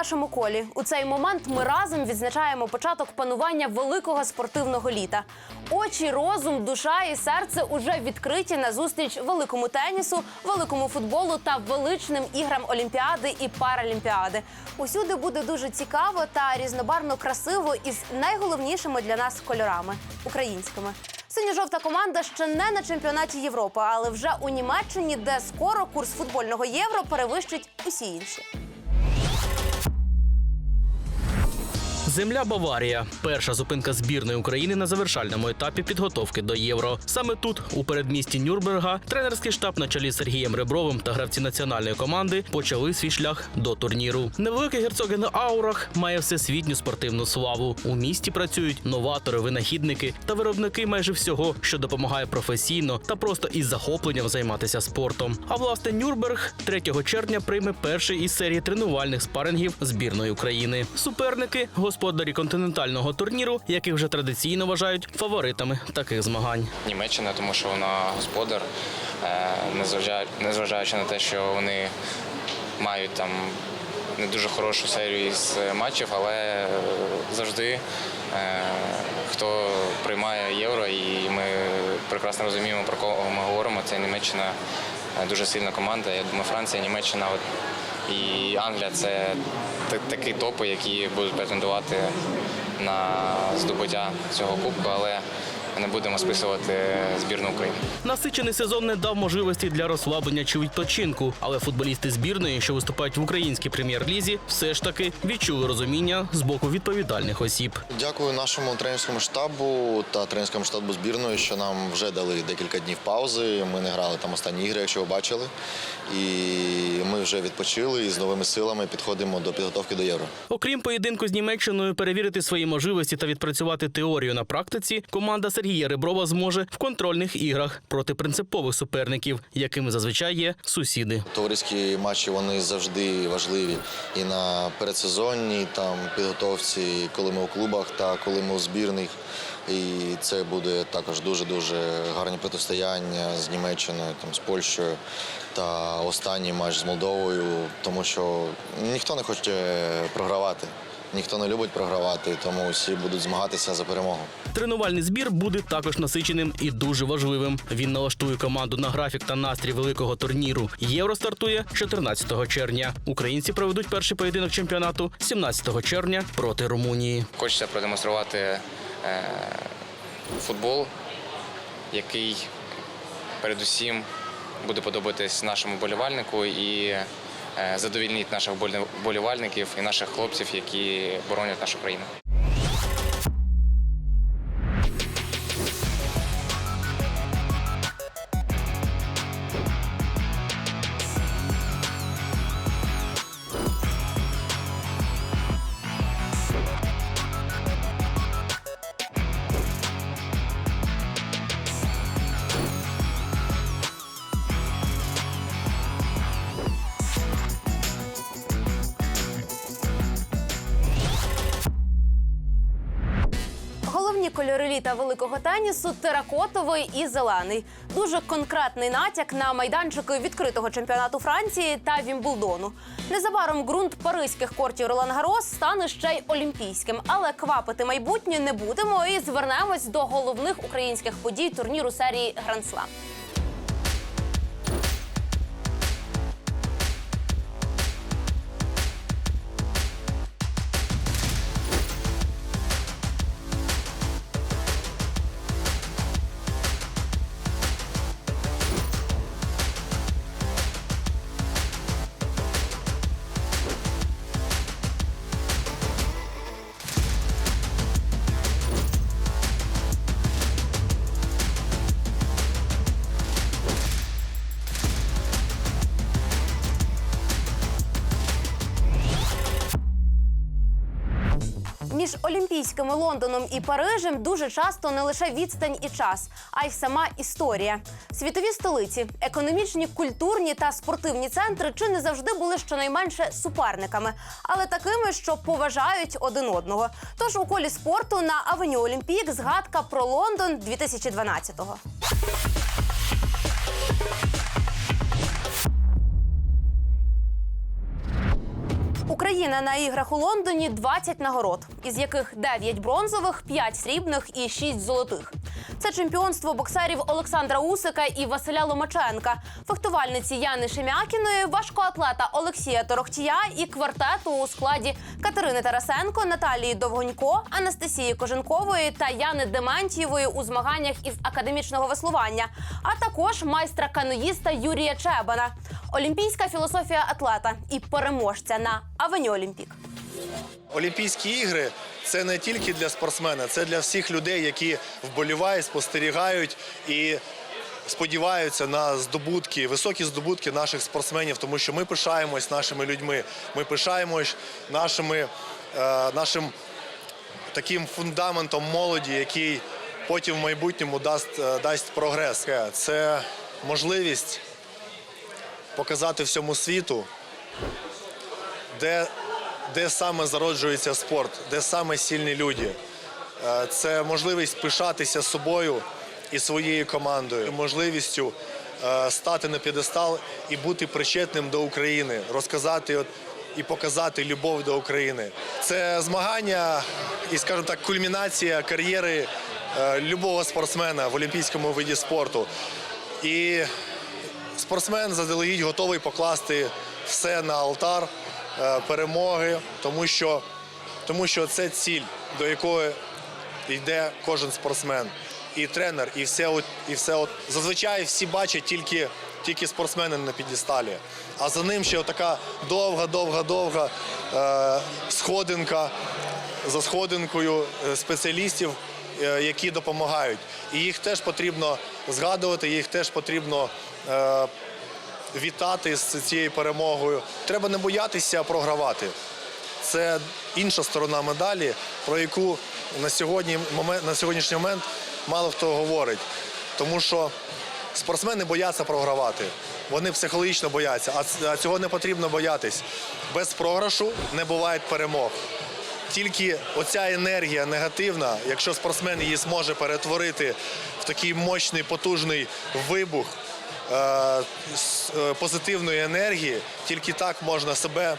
нашому колі. У цей момент ми разом відзначаємо початок панування великого спортивного літа. Очі, розум, душа і серце уже відкриті на зустріч великому тенісу, великому футболу та величним іграм Олімпіади і Паралімпіади. Усюди буде дуже цікаво та різнобарвно красиво із найголовнішими для нас кольорами українськими. Синьо-жовта команда ще не на чемпіонаті Європи, але вже у Німеччині, де скоро курс футбольного євро перевищить усі інші. Земля Баварія перша зупинка збірної України на завершальному етапі підготовки до євро. Саме тут, у передмісті Нюрнберга, тренерський штаб на чолі з Сергієм Ребровим та гравці національної команди почали свій шлях до турніру. Невеликий герцоген Аурах має всесвітню спортивну славу. У місті працюють новатори, винахідники та виробники майже всього, що допомагає професійно та просто із захопленням займатися спортом. А власне Нюрнберг 3 червня прийме перший із серії тренувальних спарингів збірної України. Суперники господарі континентального турніру, яких вже традиційно вважають фаворитами таких змагань. Німеччина, тому що вона господар, е, незважаючи, на те, що вони мають там не дуже хорошу серію із матчів, але е, завжди е, хто приймає євро, і ми прекрасно розуміємо, про кого ми говоримо. Це Німеччина е, дуже сильна команда. Я думаю, Франція, Німеччина от, і Англія це такі топи, які будуть претендувати на здобуття цього кубку, але не будемо списувати збірну України. Насичений сезон не дав можливості для розслаблення чи відпочинку, але футболісти збірної, що виступають в українській прем'єр-лізі, все ж таки відчули розуміння з боку відповідальних осіб. Дякую нашому тренерському штабу та тренерському штабу збірної, що нам вже дали декілька днів паузи. Ми не грали там останні ігри, якщо ви бачили. І ми вже відпочили і з новими силами підходимо до підготовки до євро. Окрім поєдинку з Німеччиною, перевірити свої можливості та відпрацювати теорію на практиці, команда Сергія Реброва зможе в контрольних іграх проти принципових суперників, якими зазвичай є сусіди. Товариські матчі вони завжди важливі і на передсезонній там підготовці, коли ми у клубах та коли ми у збірних. І це буде також дуже дуже гарні протистояння з Німеччиною, там з Польщею та останній матч з Молдовою, тому що ніхто не хоче програвати. Ніхто не любить програвати, тому всі будуть змагатися за перемогу. Тренувальний збір буде також насиченим і дуже важливим. Він налаштує команду на графік та настрій великого турніру. Євро стартує 14 червня. Українці проведуть перший поєдинок чемпіонату 17 червня проти Румунії. Хочеться продемонструвати е, футбол, який передусім буде подобатись нашому болівальнику і задовільнить наших болі- болівальників і наших хлопців, які боронять нашу країну. Кольори літа великого тенісу теракотовий і зелений. Дуже конкретний натяк на майданчики відкритого чемпіонату Франції та Вімблдону. Незабаром ґрунт паризьких кортів Ролан Гарос стане ще й олімпійським, але квапити майбутнє не будемо і звернемось до головних українських подій турніру серії Гранд. Між Олімпійськими Лондоном і Парижем дуже часто не лише відстань і час, а й сама історія. Світові столиці, економічні, культурні та спортивні центри чи не завжди були щонайменше суперниками, але такими, що поважають один одного. Тож у колі спорту на авеню Олімпік згадка про Лондон 2012-го. Україна на іграх у Лондоні 20 нагород, із яких 9 бронзових, 5 срібних і 6 золотих. Це чемпіонство боксерів Олександра Усика і Василя Ломаченка, фехтувальниці Яни Шемякіної, важкоатлета Олексія Торохтія і квартету у складі Катерини Тарасенко, Наталії Довгонько, Анастасії Коженкової та Яни Дементьєвої у змаганнях із академічного веслування, а також майстра каноїста Юрія Чебана, олімпійська філософія атлета і переможця на Авеню Олімпік. Олімпійські ігри це не тільки для спортсмена, це для всіх людей, які вболівають, спостерігають і сподіваються на здобутки, високі здобутки наших спортсменів, тому що ми пишаємось нашими людьми. Ми пишаємось нашими, е, нашим таким фундаментом молоді, який потім в майбутньому дасть, е, дасть прогрес. Це можливість показати всьому світу, де, де саме зароджується спорт, де саме сильні люди. Е, Це можливість пишатися собою і своєю командою, можливістю е, стати на п'єдестал і бути причетним до України, розказати і показати любов до України. Це змагання і, скажімо так, кульмінація кар'єри е, любого спортсмена в олімпійському виді спорту. І спортсмен заздалегідь готовий покласти все на алтар перемоги, тому що, тому що це ціль, до якої йде кожен спортсмен. І тренер, і все, і все от, зазвичай всі бачать тільки, тільки спортсмени на підісталі. А за ним ще така довга, довга, довга е, сходинка за сходинкою е, спеціалістів, е, які допомагають. І їх теж потрібно згадувати, їх теж потрібно е, вітати з цією перемогою. Треба не боятися програвати. Це інша сторона медалі, про яку на, сьогодні, на сьогоднішній момент мало хто говорить. Тому що спортсмени бояться програвати. Вони психологічно бояться, а цього не потрібно боятись. Без програшу не буває перемог. Тільки оця енергія негативна, якщо спортсмен її зможе перетворити в такий мощний, потужний вибух позитивної енергії, тільки так можна себе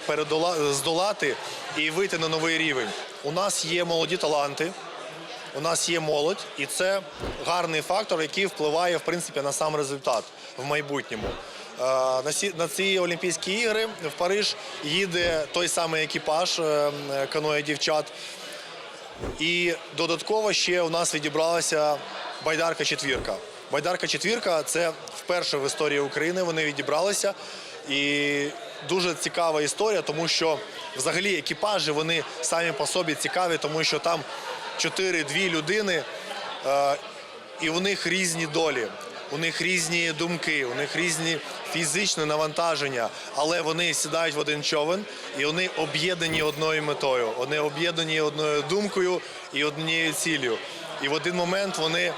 здолати і вийти на новий рівень. У нас є молоді таланти, у нас є молодь, і це гарний фактор, який впливає в принципі на сам результат в майбутньому. Е, На ці, Олімпійські ігри в Париж їде той самий екіпаж е, каноє дівчат. І додатково ще у нас відібралася байдарка четвірка. Байдарка четвірка це вперше в історії України вони відібралися. І дуже цікава історія, тому що взагалі екіпажі вони самі по собі цікаві, тому що там 4-2 людини, е, і у них різні долі, у них різні думки, у них різні фізичне навантаження, але вони сідають в один човен і вони об'єднані одною метою. Вони об'єднані одною думкою і однією ціллю. І в один момент вони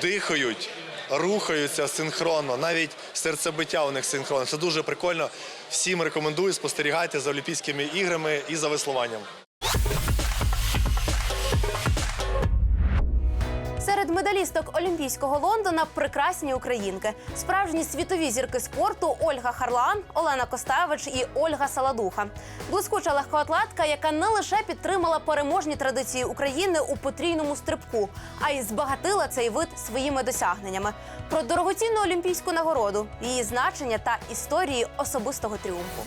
дихають, рухаються синхронно, навіть серцебиття у них синхронно. Це дуже прикольно. Всім рекомендую спостерігайте за Олімпійськими іграми і за веслуванням. Медалісток Олімпійського Лондона прекрасні українки, справжні світові зірки спорту Ольга Харлан, Олена Костевич і Ольга Саладуха. Блискуча легкоатлетка, яка не лише підтримала переможні традиції України у потрійному стрибку, а й збагатила цей вид своїми досягненнями. Про дорогоцінну олімпійську нагороду, її значення та історії особистого тріумфу.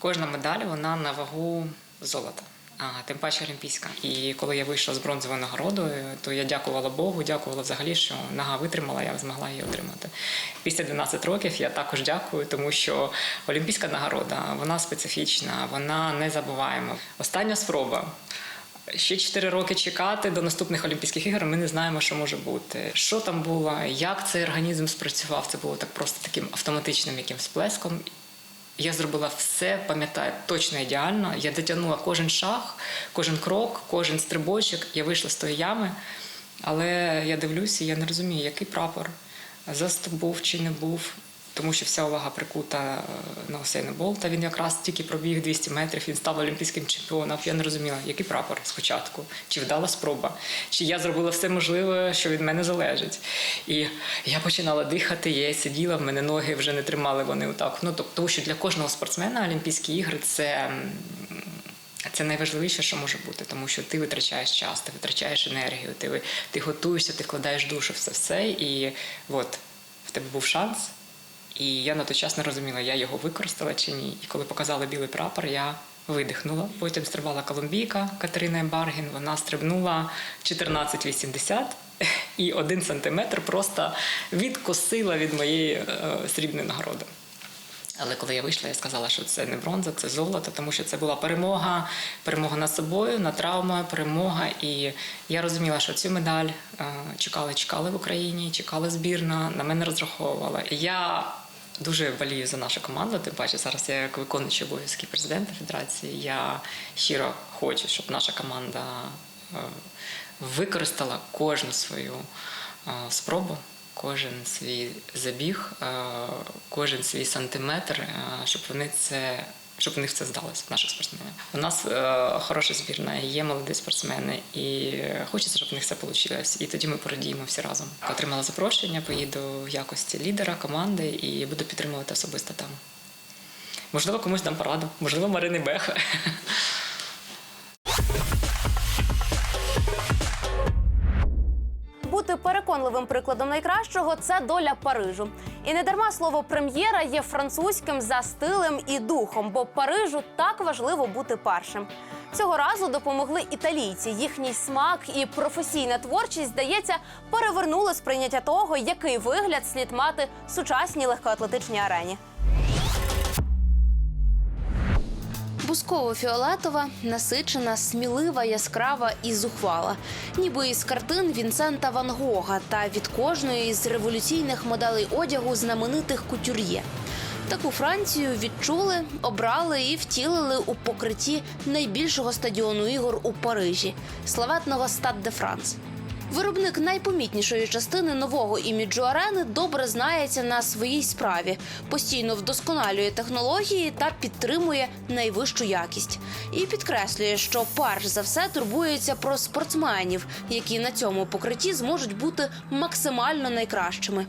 Кожна медаль вона на вагу золота. А тим паче олімпійська. І коли я вийшла з бронзовою нагородою, то я дякувала Богу, дякувала взагалі, що нога витримала, я змогла її отримати. Після 12 років я також дякую, тому що олімпійська нагорода вона специфічна, вона незабуваєма. Остання спроба. Ще 4 роки чекати до наступних Олімпійських ігор. Ми не знаємо, що може бути. Що там було, як цей організм спрацював. Це було так просто таким автоматичним якимсь плеском. Я зробила все, пам'ятаю, точно ідеально. Я дотягнула кожен шаг, кожен крок, кожен стрибочок. Я вийшла з тої ями, але я дивлюся, я не розумію, який прапор. Заступ був чи не був. Тому що вся увага прикута е, на Усейна Болта. Він якраз тільки пробіг 200 метрів, він став олімпійським чемпіоном. Я не розуміла, який прапор спочатку, чи вдала спроба, чи я зробила все можливе, що від мене залежить. І я починала дихати, я сиділа, в мене ноги вже не тримали вони отак. Ну тобто, тому що для кожного спортсмена Олімпійські ігри це. це найважливіше, що може бути, тому що ти витрачаєш час, ти витрачаєш енергію, ти, ти готуєшся, ти вкладаєш душу в це все. І от в тебе був шанс. І я на той час не розуміла, я його використала чи ні. І коли показали білий прапор, я видихнула. Потім стрибала колумбійка Катерина Ембаргін. Вона стрибнула 14,80 і один сантиметр просто відкосила від моєї е, срібної нагороди. Але коли я вийшла, я сказала, що це не бронза, це золото, тому що це була перемога, перемога над собою, над травмою, перемога. І я розуміла, що цю медаль е, чекали, чекали в Україні, чекала збірна, на мене розраховувала. Я дуже болію за нашу команду. Тим паче зараз я як виконуючий обов'язки президента федерації. Я щиро хочу, щоб наша команда е, використала кожну свою е, спробу кожен свій забіг, е, кожен свій сантиметр, щоб вони це. Щоб в них це здалося, наших спортсменів. У нас е, хороша збірна, є молоді спортсмени, і хочеться, щоб в них все вийшло. І тоді ми порадіємо всі разом. Отримала запрошення, поїду в якості лідера команди і буду підтримувати особисто там. Можливо, комусь дам пораду, можливо, Марини Бех. переконливим прикладом найкращого це доля Парижу. І не дарма слово прем'єра є французьким за стилем і духом, бо Парижу так важливо бути першим. Цього разу допомогли італійці. Їхній смак і професійна творчість, здається, перевернули сприйняття того, який вигляд слід мати сучасній легкоатлетичній арені. Бусково-фіолетова, насичена, смілива, яскрава і зухвала, ніби із картин Вінсента Ван Гога та від кожної із революційних моделей одягу знаменитих кутюр'є. Таку Францію відчули, обрали і втілили у покритті найбільшого стадіону ігор у Парижі славетного Стад де Франс. Виробник найпомітнішої частини нового іміджу арени добре знається на своїй справі, постійно вдосконалює технології та підтримує найвищу якість. І підкреслює, що перш за все турбується про спортсменів, які на цьому покритті зможуть бути максимально найкращими.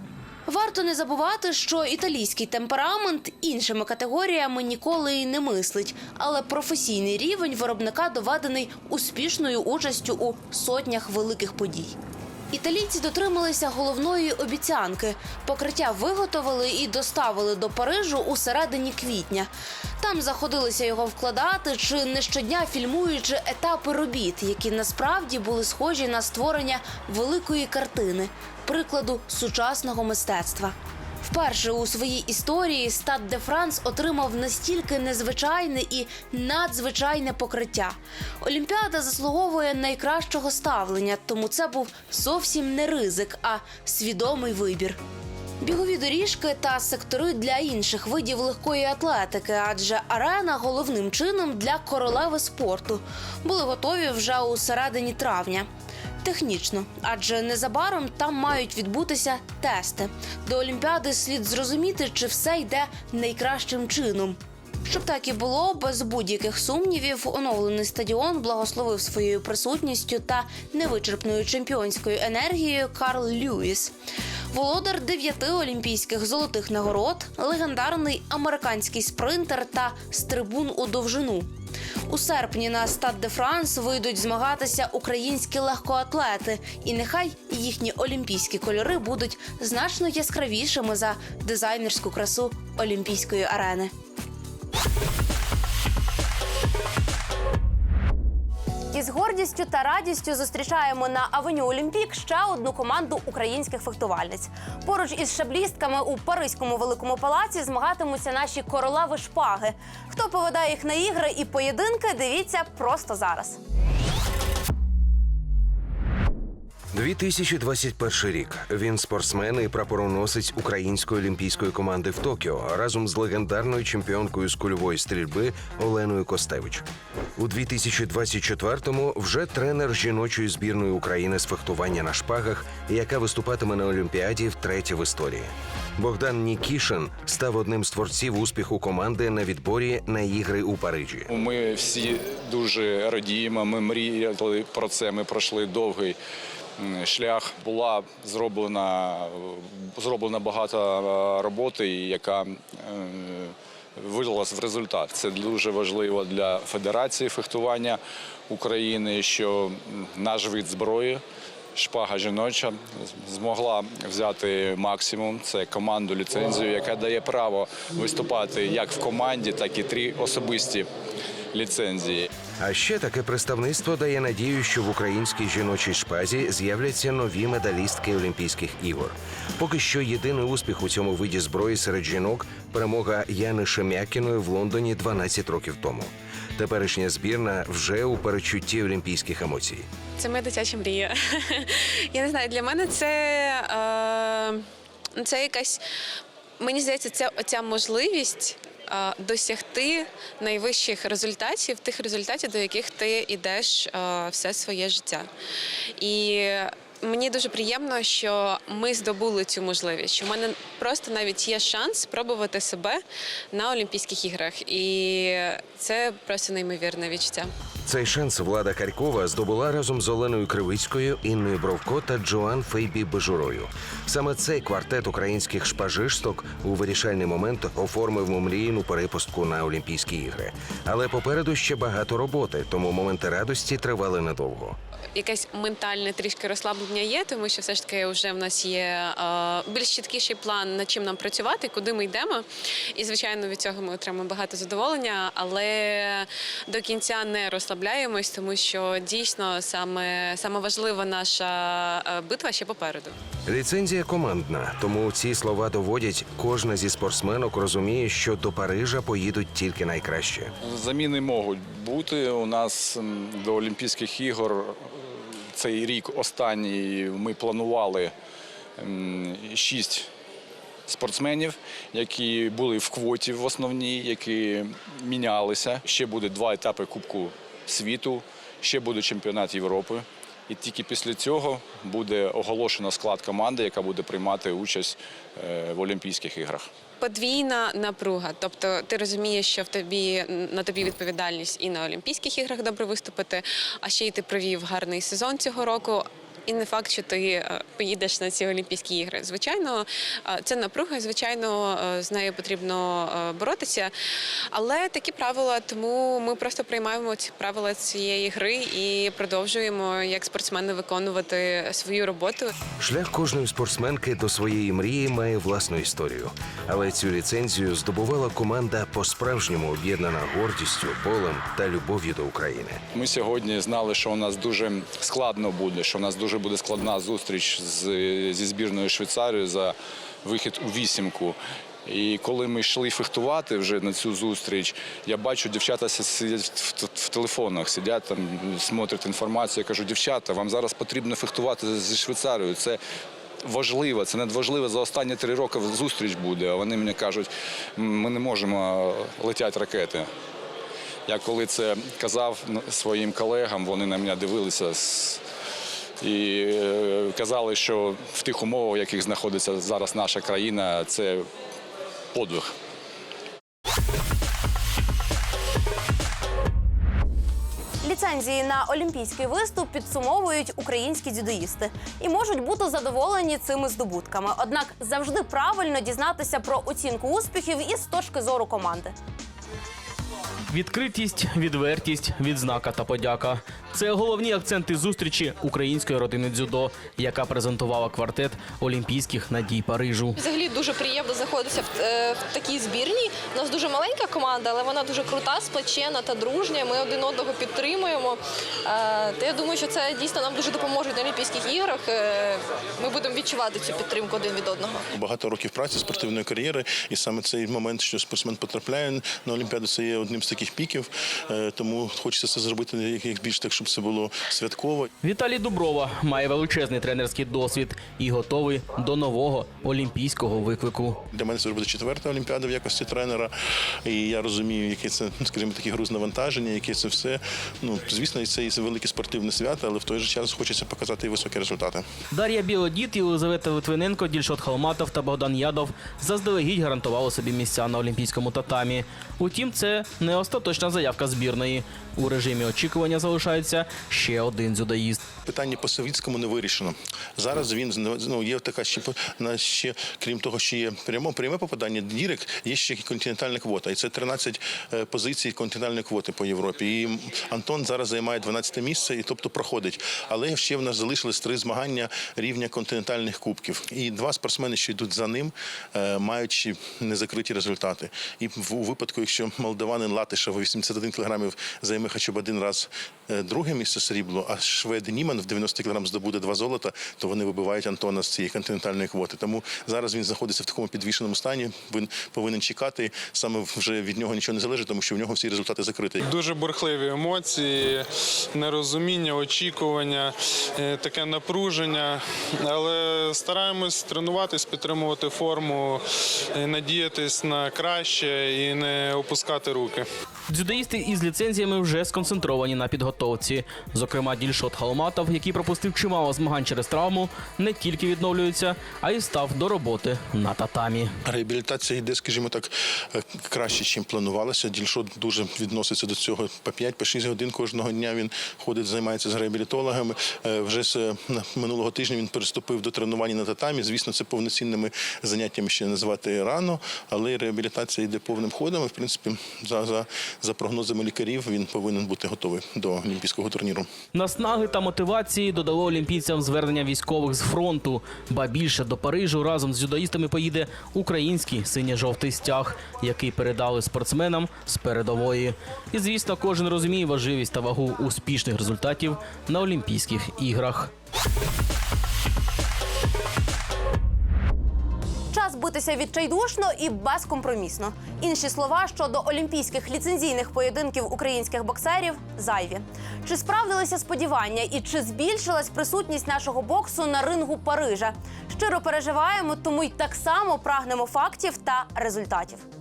Варто не забувати, що італійський темперамент іншими категоріями ніколи й не мислить, але професійний рівень виробника доведений успішною участю у сотнях великих подій. Італійці дотрималися головної обіцянки. Покриття виготовили і доставили до Парижу у середині квітня. Там заходилися його вкладати, чи не щодня фільмуючи етапи робіт, які насправді були схожі на створення великої картини, прикладу сучасного мистецтва. Вперше у своїй історії Стад де Франс отримав настільки незвичайне і надзвичайне покриття. Олімпіада заслуговує найкращого ставлення, тому це був зовсім не ризик, а свідомий вибір. Бігові доріжки та сектори для інших видів легкої атлетики, адже арена головним чином для королеви спорту були готові вже у середині травня. Технічно, адже незабаром там мають відбутися тести. До Олімпіади слід зрозуміти, чи все йде найкращим чином. Щоб так і було, без будь-яких сумнівів, оновлений стадіон благословив своєю присутністю та невичерпною чемпіонською енергією Карл Льюіс. Володар дев'яти олімпійських золотих нагород, легендарний американський спринтер та стрибун у довжину. У серпні на Стад де Франс вийдуть змагатися українські легкоатлети, і нехай їхні олімпійські кольори будуть значно яскравішими за дизайнерську красу олімпійської арени. Із гордістю та радістю зустрічаємо на авеню Олімпік ще одну команду українських фехтувальниць. Поруч із шаблістками у Паризькому великому палаці змагатимуться наші королеви шпаги. Хто поведе їх на ігри і поєдинки, дивіться просто зараз. 2021 рік. Він спортсмен і прапороносець української олімпійської команди в Токіо разом з легендарною чемпіонкою з кульової стрільби Оленою Костевич. У 2024-му вже тренер жіночої збірної України з фехтування на шпагах, яка виступатиме на Олімпіаді втретє в історії. Богдан Нікішин став одним з творців успіху команди на відборі на ігри у Парижі. Ми всі дуже радіємо. Ми мріяли про це. Ми пройшли довгий шлях. Була зроблена зроблено багато е, роботи, яка е, вилилась в результат. Це дуже важливо для Федерації фехтування України, що наш вид зброї. Шпага жіноча змогла взяти максимум. Це команду ліцензію, яка дає право виступати як в команді, так і три особисті ліцензії. А ще таке представництво дає надію, що в українській жіночій шпазі з'являться нові медалістки Олімпійських ігор. Поки що єдиний успіх у цьому виді зброї серед жінок перемога Яни Шем'якіної в Лондоні 12 років тому. Теперішня збірна вже у перечутті олімпійських емоцій. Це моя дитяча мрія. Я не знаю, для мене це, е, це якась. Мені здається, ця ця можливість е, досягти найвищих результатів, тих результатів, до яких ти йдеш е, все своє життя. І мені дуже приємно, що ми здобули цю можливість. Що в мене просто навіть є шанс спробувати себе на Олімпійських іграх. І це просто неймовірне відчуття. Цей шанс влада Карькова здобула разом з Оленою Кривицькою, Інною Бровко та Джоан Фейбі Бежурою. Саме цей квартет українських шпажисток у вирішальний момент оформив мумрійну перепустку на Олімпійські ігри. Але попереду ще багато роботи, тому моменти радості тривали недовго. Якесь ментальне трішки розслаблення є, тому що все ж таки вже в нас є е, більш чіткіший план, над чим нам працювати, куди ми йдемо. І звичайно, від цього ми отримаємо багато задоволення, але до кінця не розслабляємось, тому що дійсно саме, саме важлива наша е, битва ще попереду. Ліцензія командна, тому ці слова доводять, кожна зі спортсменок розуміє, що до Парижа поїдуть тільки найкраще. Заміни можуть бути. У нас до Олімпійських ігор цей рік останній ми планували шість спортсменів, які були в квоті в основній, які мінялися. Ще буде два етапи Кубку світу, ще буде чемпіонат Європи. І тільки після цього буде оголошено склад команди, яка буде приймати участь е, в Олімпійських іграх. Подвійна напруга. Тобто ти розумієш, що в тобі на тобі відповідальність і на Олімпійських іграх добре виступити, а ще й ти провів гарний сезон цього року. І не факт, що ти е, поїдеш на ці Олімпійські ігри. Звичайно, е, це напруга, звичайно, е, з нею потрібно боротися. Але такі правила, тому ми просто приймаємо ці правила цієї гри і продовжуємо як спортсмени виконувати свою роботу. Шлях кожної спортсменки до своєї мрії має власну історію. Але цю ліцензію здобувала команда по-справжньому об'єднана гордістю, болем та любов'ю до України. Ми сьогодні знали, що у нас дуже складно буде, що у нас дуже буде складна зустріч з, зі збірною Швейцарією за вихід у вісімку. І коли ми йшли фехтувати вже на цю зустріч, я бачу, дівчата сидять в, телефонах, сидять там, смотрять інформацію. Я кажу, дівчата, вам зараз потрібно фехтувати зі Швейцарією. Це важливо, це надважливо. За останні три роки зустріч буде. А вони мені кажуть, ми не можемо летять ракети. Я коли це казав своїм колегам, вони на мене дивилися з- і е, казали, що в тих умовах, в яких знаходиться зараз наша країна, це подвиг. Ліцензії на олімпійський виступ підсумовують українські дзюдоїсти і можуть бути задоволені цими здобутками. Однак завжди правильно дізнатися про оцінку успіхів із точки зору команди. Відкритість, відвертість, відзнака та подяка. Це головні акценти зустрічі української родини дзюдо, яка презентувала квартет Олімпійських надій Парижу. Взагалі дуже приємно знаходитися в, е, в такій збірній. У нас дуже маленька команда, але вона дуже крута, сплечена та дружня. Ми один одного підтримуємо. Е, Та я думаю, що це дійсно нам дуже допоможе на Олімпійських іграх. Е, Ми будемо відчувати цю підтримку один від одного. багато років праці, спортивної кар'єри, і саме цей момент, що спортсмен потрапляє на Олімпіаду, це є одним з таких піків. Е, Тому хочеться це зробити як більш так щоб це було святково. Віталій Дуброва має величезний тренерський досвід і готовий до нового олімпійського виклику. Для мене це буде четверта олімпіада в якості тренера. І я розумію, яке це, ну, скажімо, таке груз навантаження, яке це все. Ну, звісно, це і велике спортивне свято, але в той же час хочеться показати і високі результати. Дар'я Білодіт, Єлизавета Литвиненко, Дільшот Халматов та Богдан Ядов заздалегідь гарантували собі місця на олімпійському татамі. Утім, це не остаточна заявка збірної. У режимі очікування залишається ще один дзюдоїст. Питання по Савіцькому не вирішено. Зараз він ну, є така ще ще, крім того, що є прямо пряме попадання дірек, є ще континентальна квота. І це 13 е, позицій континентальної квоти по Європі. І Антон зараз займає 12 місце, і тобто проходить. Але ще в нас залишились три змагання рівня континентальних кубків. І два спортсмени, що йдуть за ним, е, маючи незакриті результати. І у випадку, якщо молдаванин Латишев 81 кілограмів займе хоча б один раз друге місце срібло, а швед Німан в 90 кілограм здобуде два золота, то вони вибивають Антона з цієї континентальної квоти. Тому зараз він знаходиться в такому підвішеному стані. Він повинен чекати. Саме вже від нього нічого не залежить, тому що в нього всі результати закриті. Дуже бурхливі емоції, нерозуміння, очікування, е, таке напруження. Але стараємось тренуватись, підтримувати форму, е, надіятись на краще і не опускати руки. Дзюдоїсти із ліцензіями вже сконцентровані на підготовці. Зокрема, Дільшот Халматов, який пропустив чимало змагань через травму, не тільки відновлюється, а й став до роботи на татамі. Реабілітація йде, скажімо так, е, краще, ніж планувалося. Дільшот дуже відноситься до цього по 5-6 годин кожного дня. Він ходить, займається з реабілітологами. Е, Вже з е, минулого тижня він переступив до тренування на татамі. Звісно, це повноцінними заняттями ще назвати рано, але реабілітація йде повним ходом. В принципі, за, за, за прогнозами лікарів, він повинен бути готовий до олімпійського турніру. Наснаги та мотивації додало олімпійцям звернення військових з фронту. Ба більше до Парижу разом з дзюдоїстами поїде український синьо-жовтий стяг, який передали спортсменам з передової. І звісно, кожен розуміє важливість та вагу успішних результатів на Олімпійських іграх. Битися відчайдушно і безкомпромісно. Інші слова щодо олімпійських ліцензійних поєдинків українських боксерів зайві. Чи справдилися сподівання і чи збільшилась присутність нашого боксу на рингу Парижа? Щиро переживаємо, тому й так само прагнемо фактів та результатів.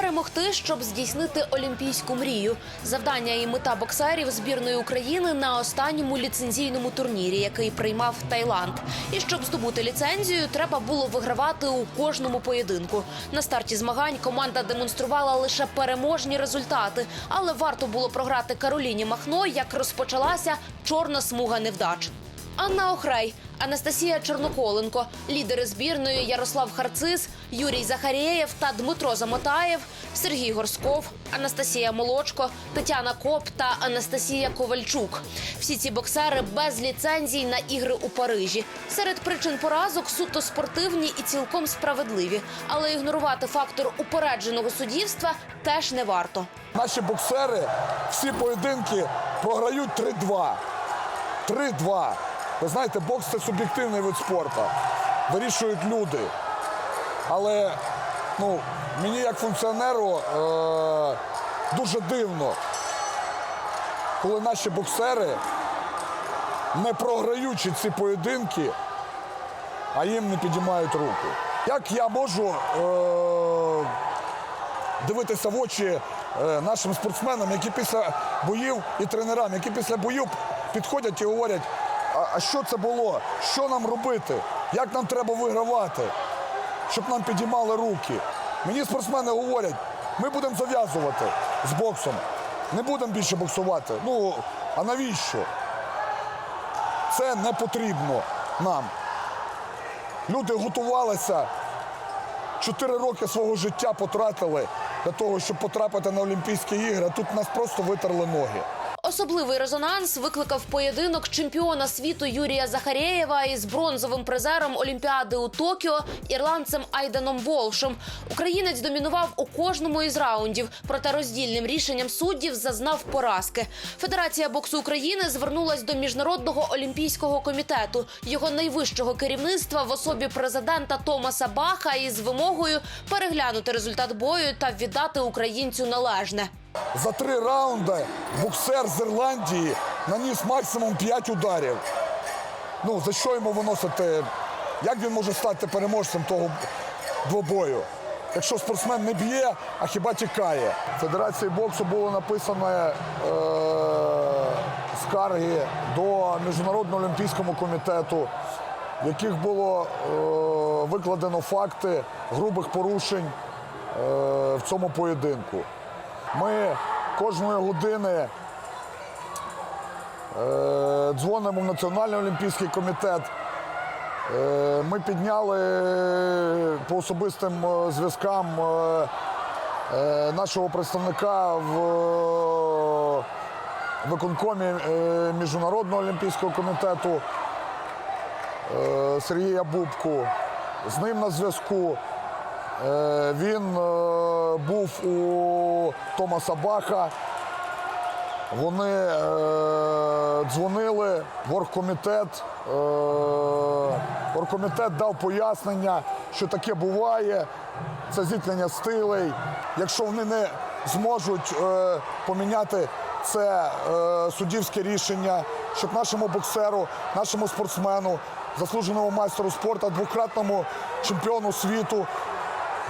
Перемогти, щоб здійснити олімпійську мрію. Завдання і мета боксерів збірної України на останньому ліцензійному турнірі, який приймав Таїланд. І щоб здобути ліцензію, треба було вигравати у кожному поєдинку. На старті змагань команда демонструвала лише переможні результати, але варто було програти Кароліні Махно, як розпочалася чорна смуга невдач. Анна Охрей, Анастасія Чорноколенко, лідери збірної Ярослав Харциз, Юрій Захарєєв та Дмитро Замотаєв, Сергій Горсков, Анастасія Молочко, Тетяна Коп та Анастасія Ковальчук. Всі ці боксери без ліцензій на ігри у Парижі. Серед причин поразок суто спортивні і цілком справедливі, але ігнорувати фактор упередженого суддівства теж не варто. Наші боксери всі поєдинки програють 3-2. 3-2. Ви знаєте, бокс це суб'єктивний вид спорту. Вирішують люди. Але ну, мені як функціонеру е- дуже дивно, коли наші боксери, не програючи ці поєдинки, а їм не підіймають руки. Як я можу е- дивитися в очі е, нашим спортсменам, які після боїв і тренерам, які після боїв підходять і говорять, а, а що це було? Що нам робити? Як нам треба вигравати, щоб нам підіймали руки? Мені спортсмени говорять, ми будемо зав'язувати з боксом, не будемо більше боксувати. Ну, а навіщо? Це не потрібно нам. Люди готувалися Чотири роки свого життя потратили для того, щоб потрапити на Олімпійські ігри, а тут нас просто витерли ноги. Особливий резонанс викликав поєдинок чемпіона світу Юрія Захарєєва із бронзовим призером Олімпіади у Токіо ірландцем Айданом Волшем. Українець домінував у кожному із раундів, проте роздільним рішенням суддів зазнав поразки. Федерація боксу України звернулась до міжнародного олімпійського комітету, його найвищого керівництва в особі президента Томаса Баха із вимогою переглянути результат бою та віддати українцю належне. За три раунди боксер з Ірландії наніс максимум 5 ударів. Ну, за що йому виносити? Як він може стати переможцем того двобою? Якщо спортсмен не б'є, а хіба тікає. В Федерації боксу було написано е- скарги до Міжнародного олімпійського комітету, в яких було е- викладено факти грубих порушень е- в цьому поєдинку. Ми кожної години е, дзвонимо в Національний олімпійський комітет. Е, Ми підняли по особистим е, зв'язкам е, е, нашого представника в е, виконкомі е, Міжнародного олімпійського комітету е, Сергія Бубку. З ним на зв'язку. Е, Він е, був у Томаса Баха. Вони е, дзвонили в оргкомітет. Оргкомітет дав пояснення, що таке буває. Це зіткнення стилей. Якщо вони не зможуть поміняти це суддівське рішення, щоб нашому боксеру, нашому спортсмену, заслуженому майстеру спорту, двократному чемпіону світу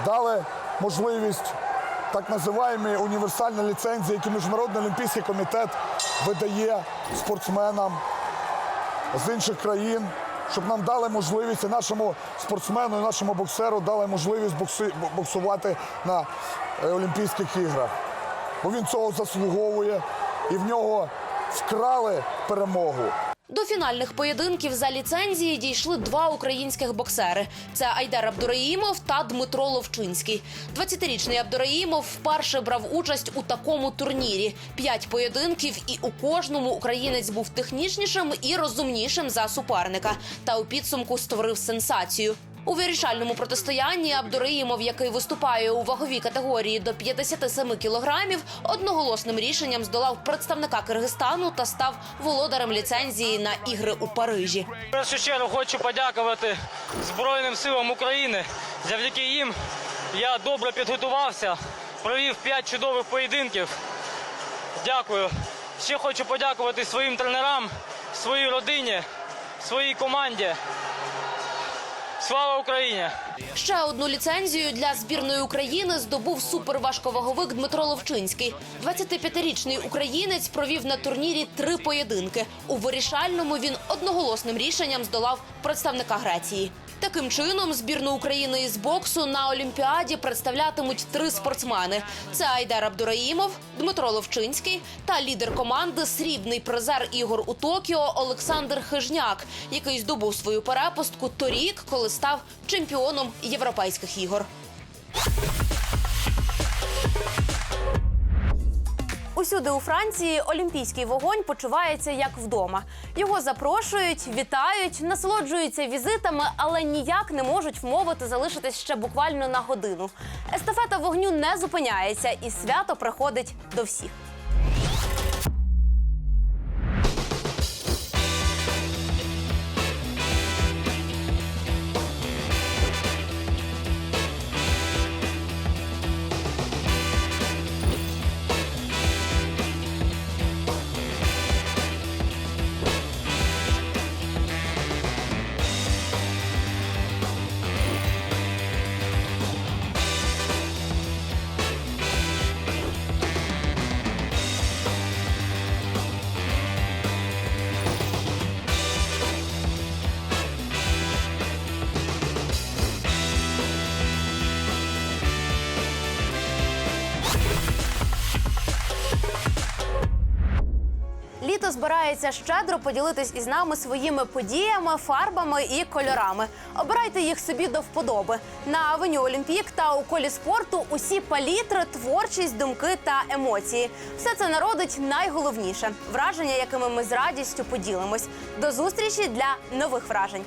дали можливість так називаємо універсальні ліцензії, які Міжнародний олімпійський комітет видає спортсменам з інших країн, щоб нам дали можливість і нашому спортсмену, і нашому боксеру дали можливість боксувати на е, Олімпійських іграх. Бо він цього заслуговує і в нього вкрали перемогу. До фінальних поєдинків за ліцензії дійшли два українських боксери: це Айдар Абдураїмов та Дмитро Ловчинський. 20-річний Абдураїмов вперше брав участь у такому турнірі: п'ять поєдинків, і у кожному українець був технічнішим і розумнішим за суперника. Та у підсумку створив сенсацію. У вирішальному протистоянні Абдураїмов, який виступає у ваговій категорії до 57 кілограмів, одноголосним рішенням здолав представника Киргизстану та став володарем ліцензії на ігри у Парижі. В першу чергу хочу подякувати Збройним силам України. Завдяки їм я добре підготувався, провів 5 чудових поєдинків. Дякую. Ще хочу подякувати своїм тренерам, своїй родині, своїй команді. Слава Україні! Ще одну ліцензію для збірної України здобув суперважковаговик Дмитро Ловчинський. 25-річний українець провів на турнірі три поєдинки. У вирішальному він одноголосним рішенням здолав представника Греції. Таким чином, збірну України із боксу на Олімпіаді представлятимуть три спортсмени: це Айдар Абдураїмов, Дмитро Ловчинський та лідер команди срібний призер ігор у Токіо Олександр Хижняк, який здобув свою перепустку торік, коли став чемпіоном європейських ігор. Усюди у Франції олімпійський вогонь почувається як вдома. Його запрошують, вітають, насолоджуються візитами, але ніяк не можуть вмовити залишитись ще буквально на годину. Естафета вогню не зупиняється, і свято приходить до всіх. Збирається щедро поділитись із нами своїми подіями, фарбами і кольорами. Обирайте їх собі до вподоби. На авеню Олімпік та у колі спорту усі палітри, творчість, думки та емоції. Все це народить найголовніше враження, якими ми з радістю поділимось. До зустрічі для нових вражень.